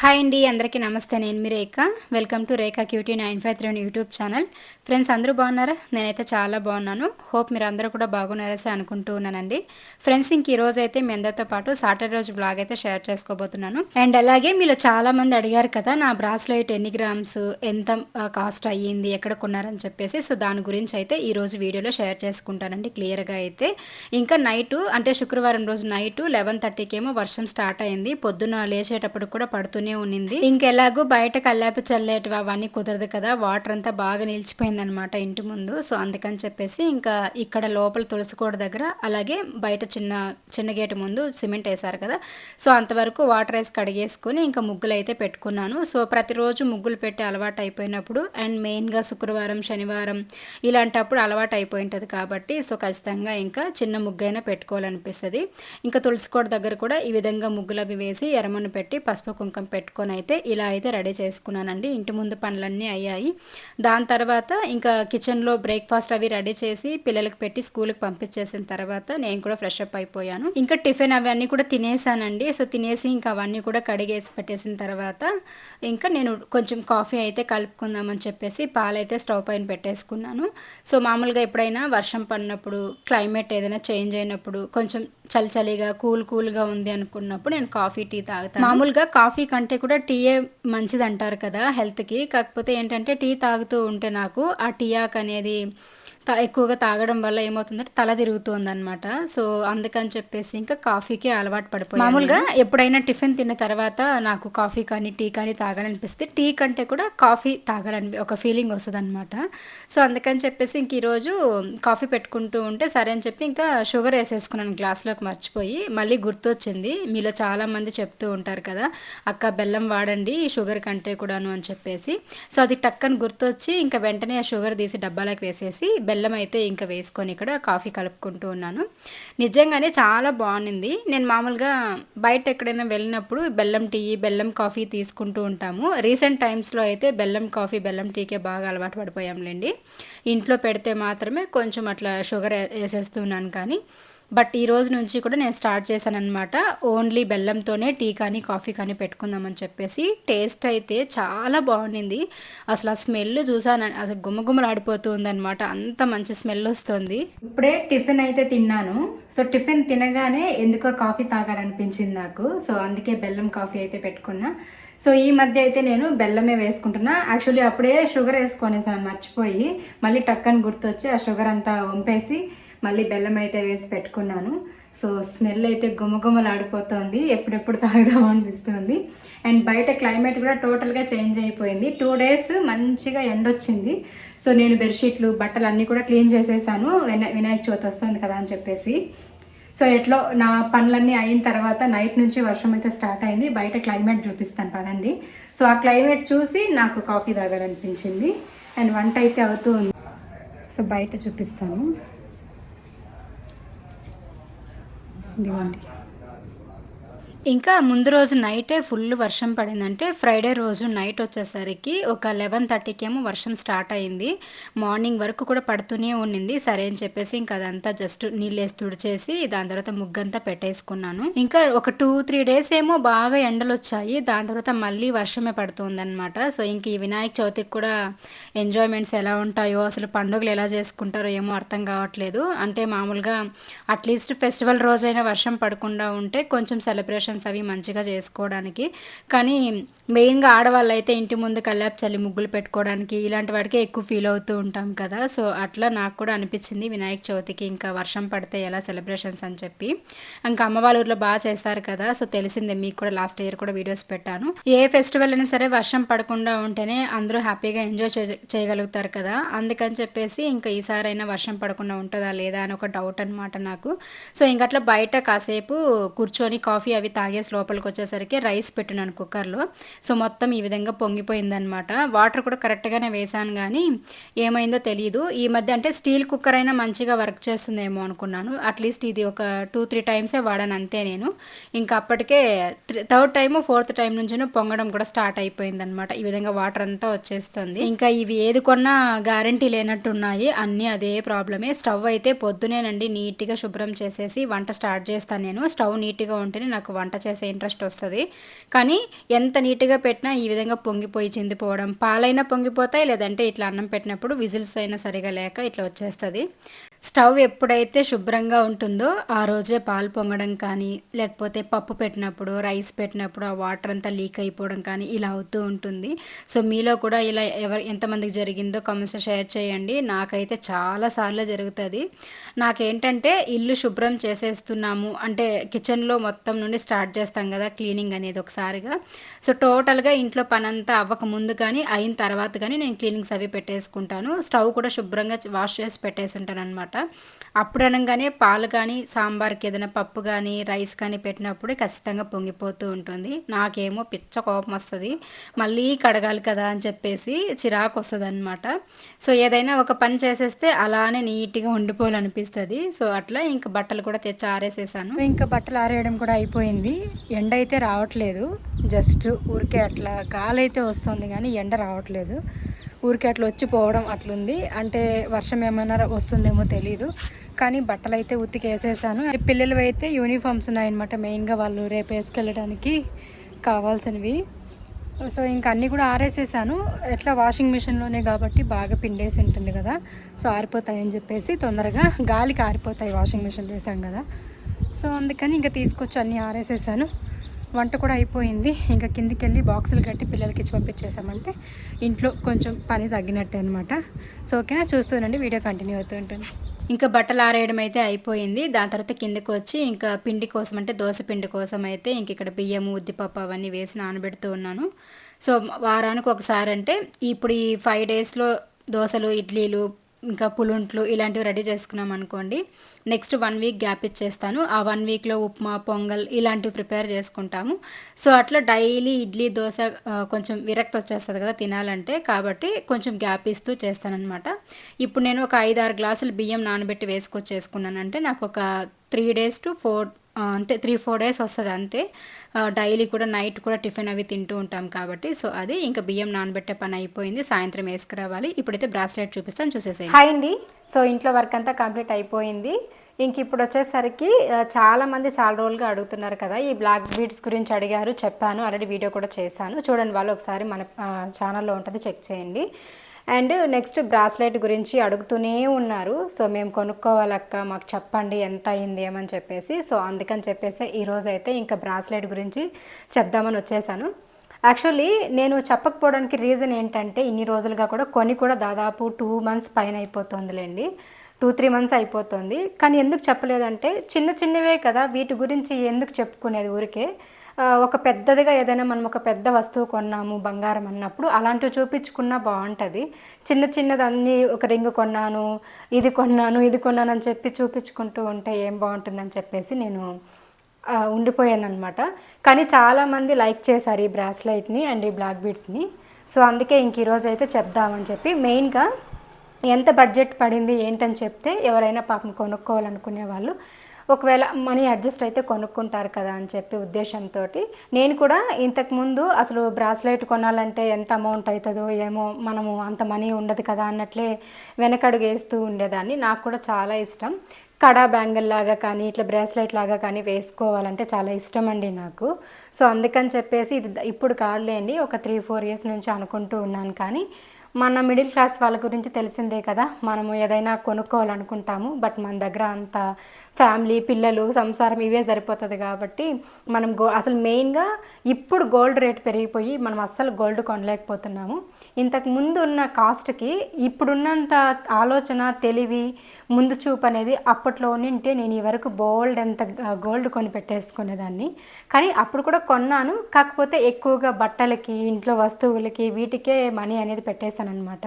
Hi అండి అందరికీ నమస్తే. నేను మీ Rekha. Welcome to Rekha cutie nine five three YouTube channel friends అందరూ బాగున్నారా? నేనైతే చాలా బాగున్నాను. హోప్ మీరు అందరూ కూడా బాగున్నారసే అనుకుంటూ ఉన్నానండి. ఫ్రెండ్స్ ఇంక ఈ రోజు అయితే మీ అందరితో పాటు సాటర్డే రోజు బ్లాగ్ అయితే షేర్ చేసుకోబోతున్నాను. అండ్ అలాగే మీరు చాలా మంది అడిగారు కదా నా బ్రాస్లైట్ ఎన్ని గ్రామ్స్ ఎంత కాస్ట్ అయ్యింది ఎక్కడ కొన్నారని చెప్పేసి. సో దాని గురించి అయితే ఈ రోజు వీడియోలో షేర్ చేసుకుంటానండి క్లియర్గా అయితే. ఇంకా నైట్ అంటే శుక్రవారం రోజు నైట్ లెవెన్ థర్టీకి ఏమో వర్షం స్టార్ట్ అయింది. పొద్దున లేచేటప్పుడు కూడా పడుతుంది పడుతూనే ఉన్నింది. ఇంకెలాగూ బయట కల్లాపి చల్లేటివి అవన్నీ కుదరదు కదా వాటర్ అంతా బాగా నిలిచిపోయింది అనమాట ఇంటి ముందు. సో అందుకని చెప్పేసి ఇంకా ఇక్కడ లోపల తులసికోట దగ్గర అలాగే బయట చిన్న చిన్న గేటు ముందు సిమెంట్ వేశారు కదా. సో అంతవరకు వాటర్ వేసి కడిగేసుకుని ఇంకా ముగ్గులు అయితే పెట్టుకున్నాను. సో ప్రతిరోజు ముగ్గులు పెట్టి అలవాటు అయిపోయినప్పుడు అండ్ మెయిన్గా శుక్రవారం శనివారం ఇలాంటప్పుడు అలవాటు అయిపోయి ఉంటుంది కాబట్టి సో ఖచ్చితంగా ఇంకా చిన్న ముగ్గైనా పెట్టుకోవాలనిపిస్తుంది. ఇంకా తులసికోట దగ్గర కూడా ఈ విధంగా ముగ్గులు అవి వేసి ఎరమను పెట్టి పసుపు కుంకం పెట్టుకొని అయితే ఇలా అయితే రెడీ చేసుకున్నానండి. ఇంటి ముందు పనులన్నీ అయ్యాయి. దాని తర్వాత ఇంకా కిచెన్లో బ్రేక్ఫాస్ట్ అవి రెడీ చేసి పిల్లలకు పెట్టి స్కూల్కి పంపించేసిన తర్వాత నేను కూడా ఫ్రెష్ అప్ అయిపోయాను. ఇంకా టిఫిన్ అవన్నీ కూడా తినేసానండి. సో తినేసి ఇంకా అవన్నీ కూడా కడిగేసి పెట్టేసిన తర్వాత ఇంకా నేను కొంచెం కాఫీ అయితే కలుపుకుందామని చెప్పేసి పాలైతే స్టవ్ పైన పెట్టేసుకున్నాను. సో మామూలుగా ఎప్పుడైనా వర్షం పడినప్పుడు క్లైమేట్ ఏదైనా చేంజ్ అయినప్పుడు కొంచెం చలి చలిగా కూల్ కూల్గా ఉంది అనుకున్నప్పుడు నేను కాఫీ టీ తాగుతాను. మామూలుగా కాఫీ కంటే కూడా టీయే మంచిది అంటారు కదా హెల్త్కి. కాకపోతే ఏంటంటే టీ తాగుతూ ఉంటే నాకు ఆ టీ ఆక్ అనేది ఎక్కువగా తాగడం వల్ల ఏమవుతుందంటే తల తిరుగుతుంది అనమాట సో అందుకని చెప్పేసి ఇంకా కాఫీకి అలవాటు పడిపోయి మామూలుగా ఎప్పుడైనా టిఫిన్ తిన్న తర్వాత నాకు కాఫీ కానీ టీ కానీ తాగాలనిపిస్తే టీ కంటే కూడా కాఫీ తాగాలని ఒక ఫీలింగ్ వస్తుంది అనమాట సో అందుకని చెప్పేసి ఇంక ఈరోజు కాఫీ పెట్టుకుంటూ ఉంటే సరే అని చెప్పి ఇంకా షుగర్ వేసేసుకున్నాను గ్లాస్లోకి మర్చిపోయి. మళ్ళీ గుర్తొచ్చింది మీలో చాలామంది చెప్తూ ఉంటారు కదా అక్క బెల్లం వాడండి షుగర్ కంటే కూడాను అని చెప్పేసి. సో అది టక్కని గుర్తొచ్చి ఇంకా వెంటనే ఆ షుగర్ తీసి డబ్బాలకు వేసేసి బెల్లం బెల్లం అయితే ఇంకా వేసుకొని ఇక్కడ కాఫీ కలుపుకుంటూ ఉన్నాను. నిజంగానే చాలా బాగుంది నేను మామూలుగా బయట ఎక్కడైనా వెళ్ళినప్పుడు బెల్లం టీ బెల్లం కాఫీ తీసుకుంటూ ఉంటాము. రీసెంట్ టైమ్స్లో అయితే బెల్లం కాఫీ బెల్లం టీకే బాగా అలవాటు పడిపోయాంలేండి. ఇంట్లో పెడితే మాత్రమే కొంచెం అట్లా షుగర్ వేసేస్తున్నాను కానీ బట్ ఈ రోజు నుంచి కూడా నేను స్టార్ట్ చేశాను అనమాట ఓన్లీ బెల్లంతోనే టీ కానీ కాఫీ కానీ పెట్టుకుందామని చెప్పేసి టేస్ట్ అయితే చాలా బాగుండింది. అసలు ఆ స్మెల్ చూసాను అసలు గుమ్మగుమ్మలు ఆడిపోతుంది అనమాట అంత మంచి స్మెల్ వస్తుంది. ఇప్పుడే టిఫిన్ అయితే తిన్నాను. సో టిఫిన్ తినగానే ఎందుకో కాఫీ తాగాలనిపించింది నాకు. సో అందుకే బెల్లం కాఫీ అయితే పెట్టుకున్నా. సో ఈ మధ్య అయితే నేను బెల్లమే వేసుకుంటున్నా. యాక్చువల్లీ అప్పుడే షుగర్ వేసుకొనేసాను మర్చిపోయి. మళ్ళీ టక్కని గుర్తొచ్చి ఆ షుగర్ అంతా వంపేసి మళ్ళీ బెల్లం అయితే వేసి పెట్టుకున్నాను. సో స్మెల్ అయితే గుమగుమలాడిపోతుంది. ఎప్పుడెప్పుడు తాగుదాం అనిపిస్తుంది. అండ్ బయట క్లైమేట్ కూడా టోటల్గా చేంజ్ అయిపోయింది. టూ డేస్ మంచిగా ఎండొచ్చింది. సో నేను బెడ్షీట్లు బట్టలు అన్నీ కూడా క్లీన్ చేసేసాను. వినాయక చవితి వస్తుంది కదా అని చెప్పేసి. సో ఎట్లో నా పనులన్నీ అయిన తర్వాత నైట్ నుంచి వర్షం అయితే స్టార్ట్ అయింది. బయట క్లైమేట్ చూపిస్తాను పదండి. సో ఆ క్లైమేట్ చూసి నాకు కాఫీ తాగాలనిపించింది. అండ్ వంట అయితే అవుతూ ఉంది. సో బయట చూపిస్తాను. ఇదిగోండి ఇంకా ముందు రోజు నైటే ఫుల్ వర్షం పడిందంటే ఫ్రైడే రోజు నైట్ వచ్చేసరికి ఒక లెవెన్ థర్టీకేమో వర్షం స్టార్ట్ అయింది. మార్నింగ్ వరకు కూడా పడుతూనే ఉండింది సరే అని చెప్పేసి ఇంకా అదంతా జస్ట్ నీళ్ళేసి తుడిచేసి దాని తర్వాత ముగ్గంతా పెట్టేసుకున్నాను. ఇంకా ఒక టూ త్రీ డేస్ ఏమో బాగా ఎండలు వచ్చాయి. దాని తర్వాత మళ్ళీ వర్షమే పడుతుందన్నమాట. సో ఇంక ఈ వినాయక చవితికి కూడా ఎంజాయ్మెంట్స్ ఎలా ఉంటాయో అసలు పండుగలు ఎలా చేసుకుంటారో ఏమో అర్థం కావట్లేదు. అంటే మామూలుగా అట్లీస్ట్ ఫెస్టివల్ రోజైనా వర్షం పడకుండా ఉంటే కొంచెం సెలబ్రేషన్ ఫంక్షన్స్ అవి మంచిగా చేసుకోవడానికి. కానీ మెయిన్గా ఆడవాళ్ళు అయితే ఇంటి ముందు కల్లాపు చల్లి ముగ్గులు పెట్టుకోవడానికి ఇలాంటి వాటికే ఎక్కువ ఫీల్ అవుతూ ఉంటాం కదా. సో అట్లా నాకు కూడా అనిపించింది వినాయక చవితికి ఇంకా వర్షం పడితే ఎలా సెలబ్రేషన్స్ అని చెప్పి. ఇంకా అమ్మ వాళ్ళ ఊర్లో బాగా చేస్తారు కదా. సో తెలిసిందే మీకు కూడా లాస్ట్ ఇయర్ కూడా వీడియోస్ పెట్టాను. ఏ ఫెస్టివల్ అయినా సరే వర్షం పడకుండా ఉంటేనే అందరూ హ్యాపీగా ఎంజాయ్ చేయగలుగుతారు కదా. అందుకని చెప్పేసి ఇంకా ఈసారి అయినా వర్షం పడకుండా ఉంటుందా లేదా అని ఒక డౌట్ అనమాట నాకు. సో ఇంకట్లా బయట కాసేపు కూర్చొని కాఫీ అవి తాగేసి లోపలికి వచ్చేసరికి రైస్ పెట్టినాను కుక్కర్లో. సో మొత్తం ఈ విధంగా పొంగిపోయిందనమాట వాటర్ కూడా కరెక్ట్గానే వేసాను కానీ ఏమైందో తెలియదు ఈ మధ్య అంటే స్టీల్ కుక్కర్ అయినా మంచిగా వర్క్ చేస్తుందేమో అనుకున్నాను. అట్లీస్ట్ ఇది ఒక టూ త్రీ టైమ్సే వాడాను అంతే నేను. ఇంకా అప్పటికే థర్డ్ టైమ్ ఫోర్త్ టైం నుంచి పొంగడం కూడా స్టార్ట్ అయిపోయిందనమాట ఈ విధంగా వాటర్ అంతా వచ్చేస్తుంది. ఇంకా ఇవి ఏది కొన్నా గ్యారంటీ లేనట్టు ఉన్నాయి అన్నీ అదే ప్రాబ్లమే. స్టవ్ అయితే పొద్దునేనండి నీట్గా శుభ్రం చేసేసి వంట స్టార్ట్ చేస్తాను నేను. స్టవ్ నీట్గా ఉంటేనే నాకు వంట చేసే ఇంట్రెస్ట్ వస్తుంది. కానీ ఎంత నీట్గా పెట్టినా ఈ విధంగా పొంగిపోయి చిందిపోవడం పాలైనా పొంగిపోతాయి లేదంటే ఇట్లా అన్నం పెట్టినప్పుడు విజిల్స్ అయినా సరిగా లేక ఇట్లా వచ్చేస్తుంది. స్టవ్ ఎప్పుడైతే శుభ్రంగా ఉంటుందో ఆ రోజే పాలు పొంగడం కానీ లేకపోతే పప్పు పెట్టినప్పుడు రైస్ పెట్టినప్పుడు ఆ వాటర్ అంతా లీక్ అయిపోవడం కానీ ఇలా అవుతూ ఉంటుంది. సో మీలో కూడా ఇలా ఎవరు ఎంతమందికి జరిగిందో కమెంట్స్ షేర్ చేయండి. నాకైతే చాలా సార్లు జరుగుతుంది. నాకేంటంటే ఇల్లు శుభ్రం చేసేస్తున్నాము. అంటే కిచెన్లో మొత్తం నుండి స్టార్ట్ చేస్తాం కదా క్లీనింగ్ అనేది ఒకసారిగా. సో టోటల్గా ఇంట్లో పని అంతా అవ్వక ముందు కానీ అయిన తర్వాత కానీ నేను క్లీనింగ్స్ అవి పెట్టేసుకుంటాను. స్టవ్ కూడా శుభ్రంగా వాష్ చేసి పెట్టేసి ఉంటాను అనమాట అప్పుడు అనగానే పాలు కానీ సాంబార్కి ఏదైనా పప్పు కానీ రైస్ కానీ పెట్టినప్పుడు ఖచ్చితంగా పొంగిపోతూ ఉంటుంది. నాకేమో పిచ్చ కోపం వస్తుంది. మళ్ళీ కడగాలి కదా అని చెప్పేసి చిరాకు వస్తుంది అనమాట సో ఏదైనా ఒక పని చేసేస్తే అలానే నీట్గా ఉండిపోవాలనిపిస్తుంది. సో అట్లా ఇంకా బట్టలు కూడా తెచ్చి ఆరేసేసాను. ఇంకా బట్టలు ఆరేయడం కూడా అయిపోయింది. ఎండ అయితే రావట్లేదు. జస్ట్ ఊరికే అట్లా గాలి అయితే వస్తుంది కానీ ఎండ రావట్లేదు. ఊరికే అట్లా వచ్చి పోవడం అట్లుంది. అంటే వర్షం ఏమైనా వస్తుందేమో తెలీదు. కానీ బట్టలు అయితే ఉతికేసేసాను. పిల్లలు అయితే యూనిఫామ్స్ ఉన్నాయన్నమాట. మెయిన్గా వాళ్ళు రేపు వేసుకెళ్ళడానికి కావాల్సినవి. సో ఇంకా అన్నీ కూడా ఆరేసేసాను. ఎట్లా వాషింగ్ మిషన్లోనే కాబట్టి బాగా పిండేసి ఉంటుంది కదా. సో ఆరిపోతాయని చెప్పేసి తొందరగా గాలికి ఆరిపోతాయి వాషింగ్ మిషన్ వేసాం కదా. సో అందుకని ఇంకా తీసుకొచ్చి అన్నీ ఆరేసేసాను. వంట కూడా అయిపోయింది. ఇంకా కిందికి వెళ్ళి బాక్సులు కట్టి పిల్లలకి ఇచ్చి పంపించేసామంటే ఇంట్లో కొంచెం పని తగ్గినట్టే అనమాట సో ఓకేనా? చూస్తూనండి వీడియో కంటిన్యూ అవుతూ ఉంటుంది. ఇంకా బట్టలు ఆరేయడం అయితే అయిపోయింది. దాని తర్వాత కిందకి వచ్చి ఇంకా పిండి కోసం అంటే దోశ పిండి కోసం అయితే ఇంక ఇక్కడ బియ్యము ఉద్దిపప్పు అవన్నీ వేసి నానబెడుతూ ఉన్నాను. సో వారానికి ఒకసారి అంటే ఇప్పుడు ఈ ఫైవ్ డేస్లో దోశలు ఇడ్లీలు ఇంకా పులుంట్లు ఇలాంటివి రెడీ చేసుకున్నాం అనుకోండి. నెక్స్ట్ వన్ వీక్ గ్యాప్ ఇచ్చేస్తాను. ఆ వన్ వీక్లో ఉప్మా పొంగల్ ఇలాంటివి ప్రిపేర్ చేసుకుంటాము. సో అట్లా డైలీ ఇడ్లీ దోశ కొంచెం విరక్తి వచ్చేస్తుంది కదా తినాలంటే. కాబట్టి కొంచెం గ్యాప్ ఇస్తూ చేస్తానన్నమాట. ఇప్పుడు నేను ఒక ఐదు ఆరు గ్లాసులు బియ్యం నానబెట్టి వేసుకొచ్చేసుకున్నానంటే నాకు ఒక త్రీ డేస్ టు ఫోర్ అంతే త్రీ ఫోర్ డేస్ వస్తుంది అంతే. డైలీ కూడా నైట్ కూడా టిఫిన్ అవి తింటూ ఉంటాం కాబట్టి సో అది ఇంకా బియ్యం నానబెట్టే పని అయిపోయింది. సాయంత్రం వేసుకురావాలి. ఇప్పుడైతే బ్రాస్లెట్ చూపిస్తాను చూసేసాయి హాయ్ అండి. సో ఇంట్లో వర్క్ అంతా కంప్లీట్ అయిపోయింది. ఇంక ఇప్పుడు వచ్చేసరికి చాలామంది చాలా రోజులుగా అడుగుతున్నారు కదా ఈ బ్లాక్ బీడ్స్ గురించి అడిగారు చెప్పాను ఆల్రెడీ వీడియో కూడా చేశాను. చూడండి వాళ్ళు ఒకసారి మన ఛానల్లో ఉంటుంది చెక్ చేయండి. అండ్ నెక్స్ట్ బ్రాస్లెట్ గురించి అడుగుతూనే ఉన్నారు. సో మేము కొనుక్కోవాలక్క మాకు చెప్పండి ఎంత అయింది ఏమని చెప్పేసి. సో అందుకని చెప్పేసి ఈరోజు అయితే ఇంకా బ్రాస్లెట్ గురించి చెప్దామని వచ్చేసాను. యాక్చువల్లీ నేను చెప్పకపోవడానికి రీజన్ ఏంటంటే ఇన్ని రోజులుగా కూడా కొని కూడా దాదాపు టూ మంత్స్ పైన అయిపోతుందిలేండి. టూ త్రీ మంత్స్ అయిపోతుంది. కానీ ఎందుకు చెప్పలేదంటే చిన్న చిన్నవే కదా వీటి గురించి ఎందుకు చెప్పుకునేది ఊరికే. ఒక పెద్దదిగా ఏదైనా మనం ఒక పెద్ద వస్తువు కొన్నాము బంగారం అన్నప్పుడు అలాంటివి చూపించుకున్నా బాగుంటుంది. చిన్న చిన్నదన్నీ ఒక రింగ్ కొన్నాను ఇది కొన్నాను ఇది కొన్నాను అని చెప్పి చూపించుకుంటూ ఉంటే ఏం బాగుంటుందని చెప్పేసి నేను ఉండిపోయాను అనమాట కానీ చాలామంది లైక్ చేశారు ఈ బ్రాస్లైట్ని అండ్ ఈ బ్లాక్ బీడ్స్ని. సో అందుకే ఇంక ఈరోజు అయితే చెప్దామని చెప్పి మెయిన్గా ఎంత బడ్జెట్ పడింది ఏంటని చెప్తే ఎవరైనా పాపం కొనుక్కోవాలనుకునే వాళ్ళు ఒకవేళ మనీ అడ్జస్ట్ అయితే కొనుక్కుంటారు కదా అని చెప్పి ఉద్దేశంతో నేను కూడా ఇంతకుముందు అసలు బ్రాస్లెట్ కొనాలంటే ఎంత అమౌంట్ అవుతుందో ఏమో మనము అంత మనీ ఉండదు కదా అన్నట్లే వెనకడుగు వేస్తూ ఉండేదాన్ని. నాకు కూడా చాలా ఇష్టం. కడా బ్యాంగిల్ లాగా కానీ ఇట్లా బ్రాస్లైట్ లాగా కానీ వేసుకోవాలంటే చాలా ఇష్టం అండి నాకు. సో అందుకని చెప్పేసి ఇది ఇప్పుడు కాదులేండి ఒక త్రీ ఫోర్ ఇయర్స్ నుంచి అనుకుంటూ ఉన్నాను. కానీ మన మిడిల్ క్లాస్ వాళ్ళ గురించి తెలిసిందే కదా మనము ఏదైనా కొనుక్కోవాలనుకుంటాము బట్ మన దగ్గర అంత ఫ్యామిలీ పిల్లలు సంసారం ఇవే సరిపోతుంది కాబట్టి మనం గో అసలు మెయిన్గా ఇప్పుడు గోల్డ్ రేట్ పెరిగిపోయి మనం అస్సలు గోల్డ్ కొనలేకపోతున్నాము. ఇంతకు ముందు ఉన్న కాస్ట్కి ఇప్పుడున్నంత ఆలోచన తెలివి ముందు చూపు అనేది అప్పట్లో ఉంటే నేను ఈ వరకు బోల్డ్ ఎంత గోల్డ్ కొని పెట్టేసుకునేదాన్ని. కానీ అప్పుడు కూడా కొన్నాను. కాకపోతే ఎక్కువగా బట్టలకి ఇంట్లో వస్తువులకి వీటికే మనీ అనేది పెట్టేశాను అనమాట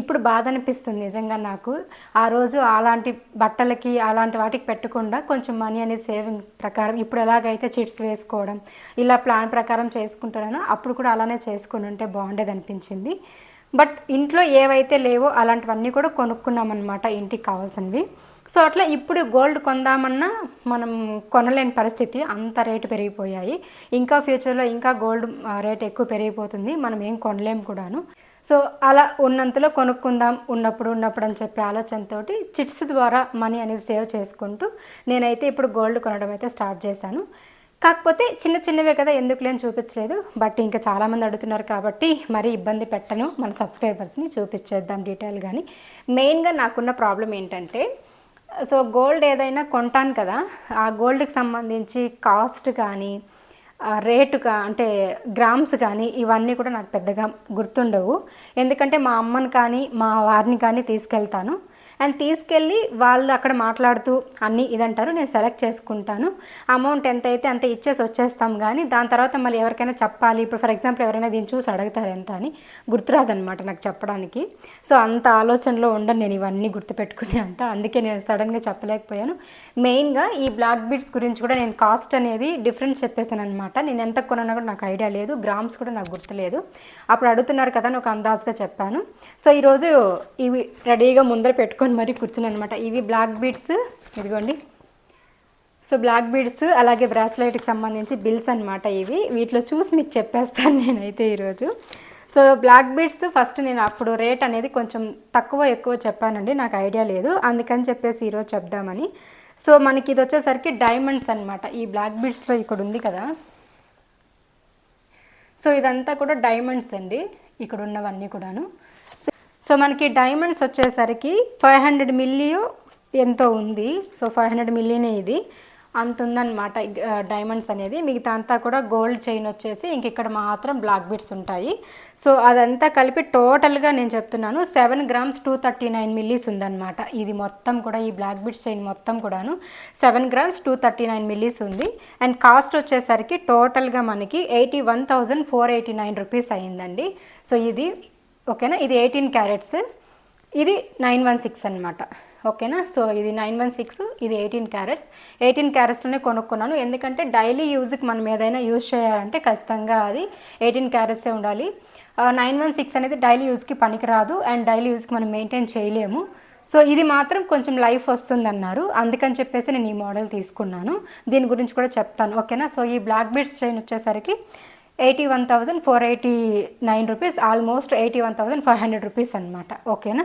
ఇప్పుడు బాధ అనిపిస్తుంది నిజంగా నాకు. ఆ రోజు అలాంటి బట్టలకి అలాంటి వాటికి పెట్టకుండా కొంచెం మనీ అనేది సేవింగ్ ప్రకారం ఇప్పుడు ఎలాగైతే చిట్స్ వేసుకోవడం ఇలా ప్లాన్ ప్రకారం చేసుకుంటానో అప్పుడు కూడా అలానే చేసుకుని ఉంటే బాగుండేది అనిపించింది. బట్ ఇంట్లో ఏవైతే లేవో అలాంటివన్నీ కూడా కొనుక్కున్నాం అనమాట ఇంటికి కావాల్సినవి. సో అట్లా ఇప్పుడు గోల్డ్ కొందామన్నా మనం కొనలేని పరిస్థితి అంత రేటు పెరిగిపోయాయి. ఇంకా ఫ్యూచర్లో ఇంకా గోల్డ్ రేట్ ఎక్కువ పెరిగిపోతుంది. మనం ఏం కొనలేము కూడాను. సో అలా ఉన్నంతలో కొనుక్కుందాం ఉన్నప్పుడు ఉన్నప్పుడు అని చెప్పే ఆలోచనతో చిట్స్ ద్వారా మనీ అనేది సేవ్ చేసుకుంటూ నేనైతే ఇప్పుడు గోల్డ్ కొనడం అయితే స్టార్ట్ చేశాను. కాకపోతే చిన్న చిన్నవే కదా ఎందుకు లేని చూపించలేదు. బట్ ఇంకా చాలామంది అడుగుతున్నారు కాబట్టి మరీ ఇబ్బంది పెట్టను. మన సబ్స్క్రైబర్స్ని చూపించేద్దాం డీటెయిల్ కానీ మెయిన్గా నాకున్న ప్రాబ్లం ఏంటంటే సో గోల్డ్ ఏదైనా కొంటాను కదా ఆ గోల్డ్కి సంబంధించి కాస్ట్ కానీ రేటు కా అంటే గ్రామ్స్ కానీ ఇవన్నీ కూడా నాకు పెద్దగా గుర్తుండవు. ఎందుకంటే మా అమ్మని కానీ మా వారిని కానీ తీసుకెళ్తాను. అండ్ తీసుకెళ్ళి వాళ్ళు అక్కడ మాట్లాడుతూ అన్నీ ఇదంటారు నేను సెలెక్ట్ చేసుకుంటాను. అమౌంట్ ఎంత అయితే అంత ఇచ్చేసి వచ్చేస్తాం కానీ దాని తర్వాత మళ్ళీ ఎవరికైనా చెప్పాలి. ఇప్పుడు ఫర్ ఎగ్జాంపుల్ ఎవరైనా దీన్ని చూసి అడుగుతారు ఎంత అని గుర్తురాదనమాట నాకు చెప్పడానికి. సో అంత ఆలోచనలో ఉండను నేను ఇవన్నీ గుర్తుపెట్టుకునే అంత. అందుకే నేను సడన్గా చెప్పలేకపోయాను. మెయిన్గా ఈ బ్లాక్ బీడ్స్ గురించి కూడా నేను కాస్ట్ అనేది డిఫరెంట్ చెప్పేసాను అనమాట నేను ఎంత కొన్నా కూడా నాకు ఐడియా లేదు. గ్రామ్స్ కూడా నాకు గుర్తులేదు. అప్పుడు అడుగుతున్నారు కదా అని ఒక అందాజుగా చెప్పాను. సో ఈరోజు ఇవి రెడీగా ముందర పెట్టుకొని మరీ కూర్చున్నాను అనమాట ఇవి బ్లాక్ బీడ్స్ ఇదిగోండి. సో బ్లాక్ బీడ్స్ అలాగే బ్రాస్లైట్కి సంబంధించి బిల్స్ అనమాట ఇవి. వీటిలో చూసి మీకు చెప్పేస్తాను నేనైతే ఈరోజు. సో బ్లాక్ బీడ్స్ ఫస్ట్ నేను అప్పుడు రేట్ అనేది కొంచెం తక్కువ ఎక్కువ చెప్పానండి. నాకు ఐడియా లేదు. అందుకని చెప్పేసి ఈరోజు చెప్దామని. సో మనకి ఇది వచ్చేసరికి డైమండ్స్ అనమాట ఈ బ్లాక్ బీడ్స్లో ఇక్కడ ఉంది కదా. సో ఇదంతా కూడా డైమండ్స్ అండి. ఇక్కడ ఉన్నవన్నీ కూడాను. సో మనకి డైమండ్స్ వచ్చేసరికి ఫైవ్ హండ్రెడ్ మిల్లియో ఎంతో ఉంది. సో ఫైవ్ హండ్రెడ్ మిలియనే ఇది. అంత ఉందన్నమాట డైమండ్స్ అనేది. మిగతా అంతా కూడా గోల్డ్ చైన్ వచ్చేసి ఇంక ఇక్కడ మాత్రం బ్లాక్ బిట్స్ ఉంటాయి. సో అదంతా కలిపి టోటల్గా నేను చెప్తున్నాను seven grams two thirty nine millis ఉందన్నమాట. ఇది మొత్తం కూడా ఈ బ్లాక్ బిట్స్ చైన్ మొత్తం కూడాను seven grams two thirty nine millis ఉంది. అండ్ కాస్ట్ వచ్చేసరికి టోటల్గా మనకి eighty one thousand four eighty nine rupees అయిందండి. సో ఇది ఓకేనా? ఇది ఎయిటీన్ క్యారెట్స్. ఇది నైన్ వన్ సిక్స్ అనమాట ఓకేనా? సో ఇది నైన్ వన్ సిక్స్ ఇది ఎయిటీన్ క్యారెట్స్. ఎయిటీన్ క్యారెట్స్లోనే కొనుక్కున్నాను. ఎందుకంటే డైలీ యూజ్కి మనం ఏదైనా యూజ్ చేయాలంటే ఖచ్చితంగా అది ఎయిటీన్ క్యారెట్సే ఉండాలి. నైన్ వన్ సిక్స్ అనేది డైలీ యూజ్కి పనికిరాదు అండ్ డైలీ యూజ్కి మనం మెయింటైన్ చేయలేము. సో ఇది మాత్రం కొంచెం లైఫ్ వస్తుందన్నారు. అందుకని చెప్పేసి నేను ఈ మోడల్ తీసుకున్నాను. దీని గురించి కూడా చెప్తాను. ఓకేనా? సో ఈ బ్లాక్ బీడ్స్ చైన్ వచ్చేసరికి eighty one thousand four eighty nine rupees almost eighty one thousand five hundred rupees అనమాట ఓకేనా?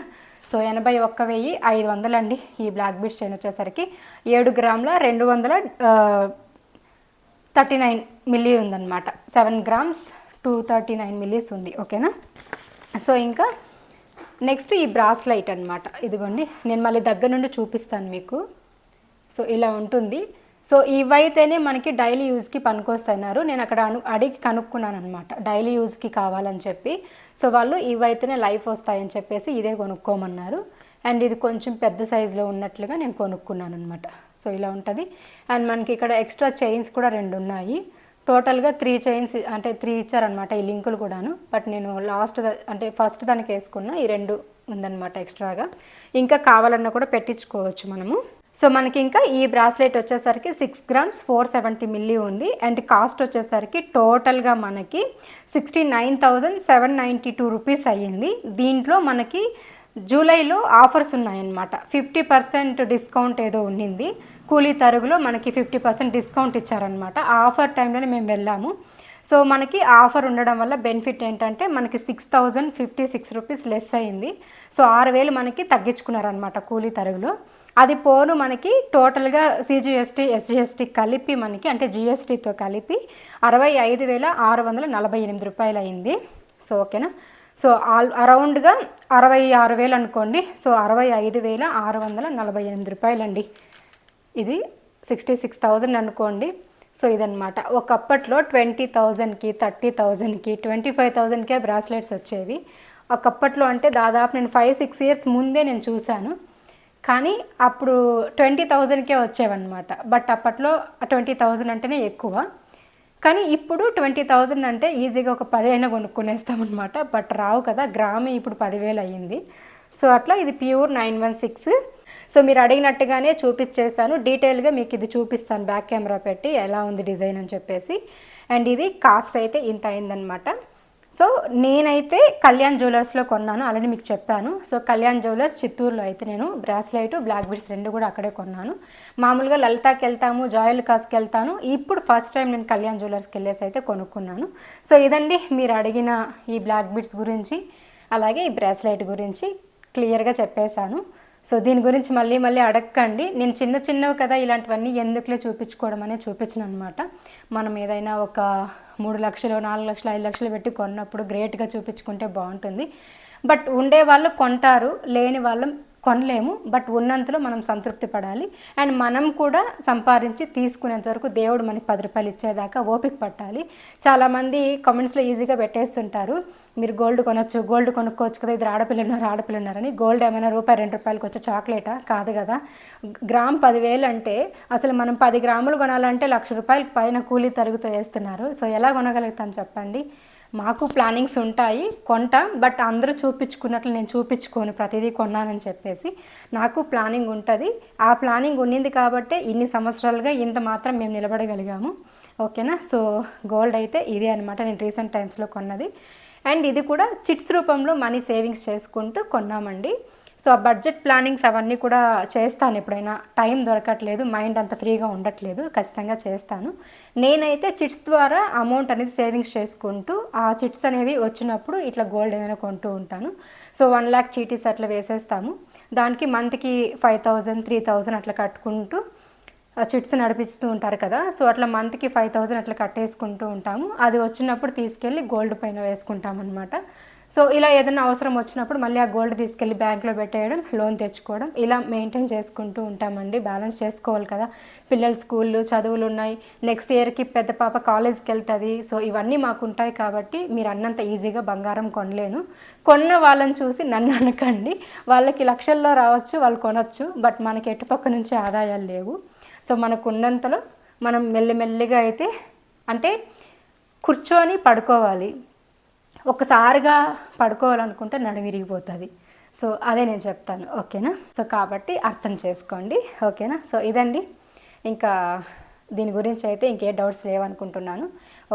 సో ఎనభై ఒక్క వెయ్యి ఐదు వందలు అండి ఈ బ్లాక్ బీట్ చైన్ వచ్చేసరికి. ఏడు గ్రాముల రెండు వందల థర్టీ నైన్ మిల్లీ ఉందన్నమాట. Seven grams two thirty nine millis ఉంది. ఓకేనా? సో ఇంకా నెక్స్ట్ ఈ బ్రాస్లైట్ అనమాట ఇదిగోండి నేను మళ్ళీ దగ్గర నుండి చూపిస్తాను మీకు. సో ఇలా ఉంటుంది. సో ఇవైతేనే మనకి డైలీ యూజ్కి పనికొస్తున్నారు. నేను అక్కడ అను అడిగి కనుక్కున్నాను అనమాట డైలీ యూజ్కి కావాలని చెప్పి. సో వాళ్ళు ఇవైతేనే లైఫ్ వస్తాయని చెప్పేసి ఇదే కొనుక్కోమన్నారు. అండ్ ఇది కొంచెం పెద్ద సైజులో ఉన్నట్లుగా నేను కొనుక్కున్నాను అనమాట సో ఇలా ఉంటుంది. అండ్ మనకి ఇక్కడ ఎక్స్ట్రా చైన్స్ కూడా రెండు ఉన్నాయి టోటల్గా త్రీ చైన్స్ అంటే త్రీ ఇచ్చారనమాట ఈ లింకులు కూడాను. బట్ నేను లాస్ట్ అంటే ఫస్ట్ దానికి వేసుకున్న ఈ రెండు ఉందన్నమాట ఎక్స్ట్రాగా. ఇంకా కావాలన్నా కూడా పెట్టించుకోవచ్చు మనము. సో మనకి ఇంకా ఈ బ్రాస్లెట్ వచ్చేసరికి six grams four seventy milli ఉంది. అండ్ కాస్ట్ వచ్చేసరికి టోటల్గా మనకి sixty nine thousand seven ninety two rupees అయ్యింది. దీంట్లో మనకి జూలైలో ఆఫర్స్ ఉన్నాయన్నమాట. ఫిఫ్టీ పర్సెంట్ డిస్కౌంట్ ఏదో ఉండింది కూలీ తరుగులో మనకి ఫిఫ్టీ పర్సెంట్ డిస్కౌంట్ ఇచ్చారనమాట ఆ ఆఫర్ టైంలోనే మేము వెళ్ళాము. సో మనకి ఆఫర్ ఉండడం వల్ల బెనిఫిట్ ఏంటంటే మనకి six thousand fifty six rupees less అయింది సో ఆరు వేలు మనకి తగ్గించుకున్నారనమాట కూలీ తరుగులో. అది పోను మనకి టోటల్గా సిజిఎస్టీ ఎస్జిఎస్టీ కలిపి మనకి అంటే జిఎస్టీతో కలిపి అరవై ఐదు వేల ఆరు వందల నలభై ఎనిమిది రూపాయలు అయింది సో ఓకేనా? సో ఆల్ అరౌండ్గా అరవై ఆరు వేలు అనుకోండి. సో అరవై ఐదు వేల ఆరు వందల నలభై ఎనిమిది రూపాయలండి. ఇది సిక్స్టీ సిక్స్ థౌజండ్ అనుకోండి. సో ఇదనమాట ఒకప్పట్లో ట్వంటీ థౌజండ్కి థర్టీ థౌజండ్కి ట్వంటీ ఫైవ్ థౌజండ్కే బ్రాస్లెట్స్ వచ్చేవి. ఒకప్పట్లో అంటే దాదాపు నేను ఫైవ్ సిక్స్ ఇయర్స్ ముందే నేను చూశాను. కానీ అప్పుడు ట్వంటీ థౌజండ్కే వచ్చేవన్నమాట. బట్ అప్పట్లో ట్వంటీ థౌజండ్ అంటేనే ఎక్కువ. కానీ ఇప్పుడు ట్వంటీ థౌజండ్ అంటే ఈజీగా ఒక పది కొనుక్కునేస్తామన్నమాట. బట్ రావు కదా గ్రామే ఇప్పుడు పదివేలు అయ్యింది. సో అట్లా ఇది pure nine one six. So మీరు అడిగినట్టుగానే చూపించేశాను డీటెయిల్గా మీకు ఇది చూపిస్తాను. బ్యాక్ కెమెరా పెట్టి ఎలా ఉంది డిజైన్ అని చెప్పేసి. అండ్ ఇది కాస్ట్ అయితే ఇంత అయిందనమాట సో నేనైతే కళ్యాణ్ జ్యువెలర్స్లో కొన్నాను ఆల్రెడీ మీకు చెప్పాను. సో కళ్యాణ్ జ్యువెలర్స్ చిత్తూరులో అయితే నేను బ్రాస్లైట్ బ్లాక్ బీడ్స్ రెండు కూడా అక్కడే కొన్నాను. మామూలుగా లలితాకి వెళ్తాము జాయల్ కాస్కి వెళ్తాను. ఇప్పుడు ఫస్ట్ టైం నేను కళ్యాణ్ జ్యువెలర్స్కి వెళ్ళేసి అయితే కొనుక్కున్నాను. సో ఇదండి మీరు అడిగిన ఈ బ్లాక్ బీడ్స్ గురించి అలాగే ఈ బ్రాస్లైట్ గురించి క్లియర్గా చెప్పేశాను. సో దీని గురించి మళ్ళీ మళ్ళీ అడగండి నేను చిన్న చిన్నవి కదా ఇలాంటివన్నీ ఎందుకులే చూపించుకోవడం అనేది చూపించిన అనమాట మనం ఏదైనా ఒక మూడు లక్షలు నాలుగు లక్షలు ఐదు లక్షలు పెట్టి కొన్నప్పుడు గ్రేట్గా చూపించుకుంటే బాగుంటుంది. బట్ ఉండే వాళ్ళు కొంటారు లేని వాళ్ళం కొనలేము బట్ ఉన్నంతలో మనం సంతృప్తి పడాలి. అండ్ మనం కూడా సంపాదించి తీసుకునేంత వరకు దేవుడు మనకి పది రూపాయలు ఇచ్చేదాకా ఓపిక పట్టాలి. చాలామంది కామెంట్స్లో ఈజీగా పెట్టేస్తుంటారు. మీరు గోల్డ్ కొనొచ్చు గోల్డ్ కొనుక్కోవచ్చు కదా ఇద్దరు ఆడపిల్లన్నారు ఆడపిల్లన్నారని గోల్డ్ ఏమైనా రూపాయి రెండు రూపాయలకి వచ్చే చాక్లెటా? కాదు కదా. గ్రామ్ పదివేలు అంటే అసలు మనం పది గ్రాములు కొనాలంటే లక్ష రూపాయలకి పైన కూలీ తరుగుతూ వేస్తున్నారు. సో ఎలా కొనగలుగుతాం చెప్పండి? మాకు ప్లానింగ్స్ ఉంటాయి కొంటాం బట్ అందరూ చూపించుకున్నట్లు నేను చూపించుకోను ప్రతిదీ కొన్నానని చెప్పేసి నాకు ప్లానింగ్ ఉంటుంది. ఆ ప్లానింగ్ ఉన్నింది కాబట్టే ఇన్ని సంవత్సరాలుగా ఇంత మాత్రం మేము నిలబడగలిగాము. ఓకేనా? సో గోల్డ్ అయితే ఇదే అనమాట నేను రీసెంట్ టైమ్స్లో కొన్నది. అండ్ ఇది కూడా చిట్స్ రూపంలో మనీ సేవింగ్స్ చేసుకుంటూ కొన్నామండి. సో ఆ బడ్జెట్ ప్లానింగ్స్ అవన్నీ కూడా చేస్తాను ఎప్పుడైనా. టైం దొరకట్లేదు మైండ్ అంత ఫ్రీగా ఉండట్లేదు ఖచ్చితంగా చేస్తాను. నేనైతే చిట్స్ ద్వారా అమౌంట్ అనేది సేవింగ్స్ చేసుకుంటూ ఆ చిట్స్ అనేది వచ్చినప్పుడు ఇట్లా గోల్డ్ ఏదైనా కొంటూ ఉంటాను. సో వన్ ల్యాక్ చీటీస్ అట్లా వేసేస్తాము. దానికి మంత్కి ఫైవ్ థౌజండ్ త్రీ థౌజండ్ అట్లా కట్టుకుంటూ చిట్స్ నడిపిస్తూ ఉంటారు కదా. సో అట్లా మంత్కి ఫైవ్ థౌజండ్ అట్లా కట్టేసుకుంటూ ఉంటాము. అది వచ్చినప్పుడు తీసుకెళ్ళి గోల్డ్ పైన వేసుకుంటాం అనమాట సో ఇలా ఏదైనా అవసరం వచ్చినప్పుడు మళ్ళీ ఆ గోల్డ్ తీసుకెళ్ళి బ్యాంక్లో పెట్టేయడం లోన్ తెచ్చుకోవడం ఇలా మెయింటైన్ చేసుకుంటూ ఉంటామండి. బ్యాలెన్స్ చేసుకోవాలి కదా. పిల్లల స్కూళ్ళు చదువులు ఉన్నాయి. నెక్స్ట్ ఇయర్కి పెద్ద పాప కాలేజ్కి వెళ్తుంది. సో ఇవన్నీ మాకు ఉంటాయి కాబట్టి మీరు అన్నంత ఈజీగా బంగారం కొనలేను. కొన్న వాళ్ళని చూసి నన్ను అనకండి. వాళ్ళకి లక్షల్లో రావచ్చు వాళ్ళు కొనచ్చు. బట్ మనకి ఎటుపక్క నుంచి ఆదాయాలు లేవు. సో మనకు ఉన్నంతలో మనం మెల్లిమెల్లిగా అయితే అంటే కూర్చొని పడుకోవాలి. ఒకసారిగా పడుకోవాలనుకుంటే నడు విరిగిపోతుంది. సో అదే నేను చెప్తాను. ఓకేనా? సో కాబట్టి అర్థం చేసుకోండి. ఓకేనా? సో ఇదండి. ఇంకా దీని గురించి అయితే ఇంకే డౌట్స్ లేవనుకుంటున్నాను.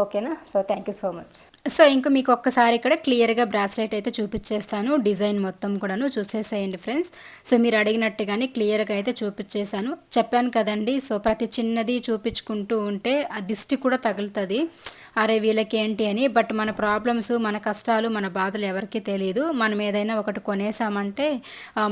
ఓకేనా? So thank you so much so ఇంకా మీకు ఒక్కసారి ఇక్కడ క్లియర్గా బ్రాస్లెట్ అయితే చూపించేస్తాను డిజైన్ మొత్తం కూడాను చూసేసేయండి ఫ్రెండ్స్. సో మీరు అడిగినట్టుగానే క్లియర్గా అయితే చూపించేశాను చెప్పాను కదండి సో ప్రతి చిన్నది చూపించుకుంటూ ఉంటే ఆ దిష్టి కూడా తగులుతుంది. అరే వీళ్ళకి ఏంటి అని బట్ మన ప్రాబ్లమ్స్ మన కష్టాలు మన బాధలు ఎవరికీ తెలియదు మనం ఏదైనా ఒకటి కొనేసామంటే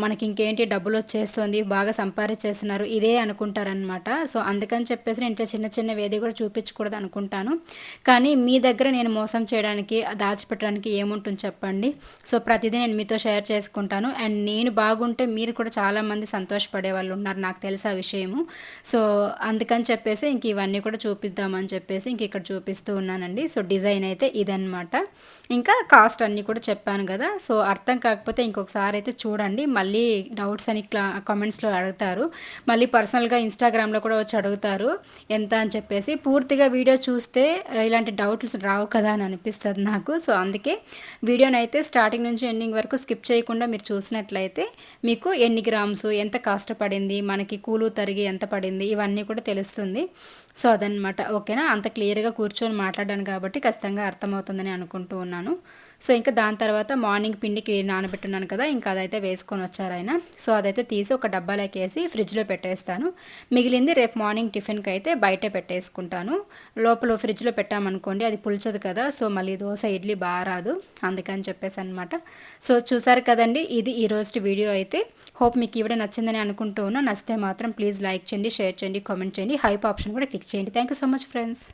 మనకి ఇంకేంటి డబ్బులు వచ్చేస్తుంది బాగా సంపాదించేస్తున్నారు ఇదే అనుకుంటారనమాట సో అందుకని చెప్పేసి నేను ఇంట్లో చిన్న చిన్న వేది కూడా చూపించకూడదు అనుకుంటాను. కానీ మీ దగ్గర నేను మోసం చేయడానికి దాచిపెట్టడానికి ఏముంటుంది చెప్పండి. సో ప్రతిదీ నేను మీతో షేర్ చేసుకుంటాను. అండ్ నేను బాగుంటే మీరు కూడా చాలామంది సంతోషపడే వాళ్ళు ఉన్నారు నాకు తెలుసు ఆ విషయము. సో అందుకని చెప్పేసి ఇంక ఇవన్నీ కూడా చూపిద్దామని చెప్పేసి ఇంక ఇక్కడ చూపిస్తూ ఉన్నానండి సో డిజైన్ అయితే ఇదనమాట ఇంకా కాస్ట్ అన్నీ కూడా చెప్పాను కదా. సో అర్థం కాకపోతే ఇంకొకసారి అయితే చూడండి. మళ్ళీ డౌట్స్ అని క్లా కామెంట్స్లో అడుగుతారు. మళ్ళీ పర్సనల్గా ఇన్స్టాగ్రామ్లో కూడా వచ్చి అడుగుతారు. ఎంత అని చెప్పేసి. పూర్తిగా వీడియో చూస్తే ఇలాంటి డౌట్స్ రావు కదా అని అనిపిస్తుంది నాకు. సో అందుకే వీడియోని అయితే స్టార్టింగ్ నుంచి ఎండింగ్ వరకు స్కిప్ చేయకుండా మీరు చూసినట్లయితే మీకు ఎన్ని గ్రామ్స్ ఎంత కాస్ట్ పడింది మనకి కూలు తరిగి ఎంత పడింది ఇవన్నీ కూడా తెలుస్తుంది. సో అదనమాట ఓకేనా? అంత క్లియర్గా కూర్చొని మాట్లాడాను కాబట్టి ఖచ్చితంగా అర్థమవుతుందని అనుకుంటూ ఉన్నాను. సో ఇంకా దాని తర్వాత మార్నింగ్ పిండికి నానబెట్టున్నాను కదా ఇంకా అదైతే వేసుకొని వచ్చారు ఆయన. సో అదైతే తీసి ఒక డబ్బాలోకి వేసి ఫ్రిడ్జ్లో పెట్టేస్తాను. మిగిలింది రేపు మార్నింగ్ టిఫిన్కి అయితే బయటే పెట్టేసుకుంటాను. లోపల ఫ్రిడ్జ్లో పెట్టామనుకోండి అది పులిచదు కదా సో మళ్ళీ దోశ ఇడ్లీ బాగా రాదు. అందుకని చెప్పేసి అనమాట సో చూసారు కదండి ఇది ఈరోజు వీడియో అయితే. హోప్ మీకు ఇవిడ నచ్చిందని అనుకుంటూ ఉన్నా నచ్చితే మాత్రం ప్లీజ్ లైక్ చేయండి షేర్ చేయండి కామెంట్ చేయండి. హైప్ ఆప్షన్ కూడా క్లిక్ చేయండి. Thank you so much friends.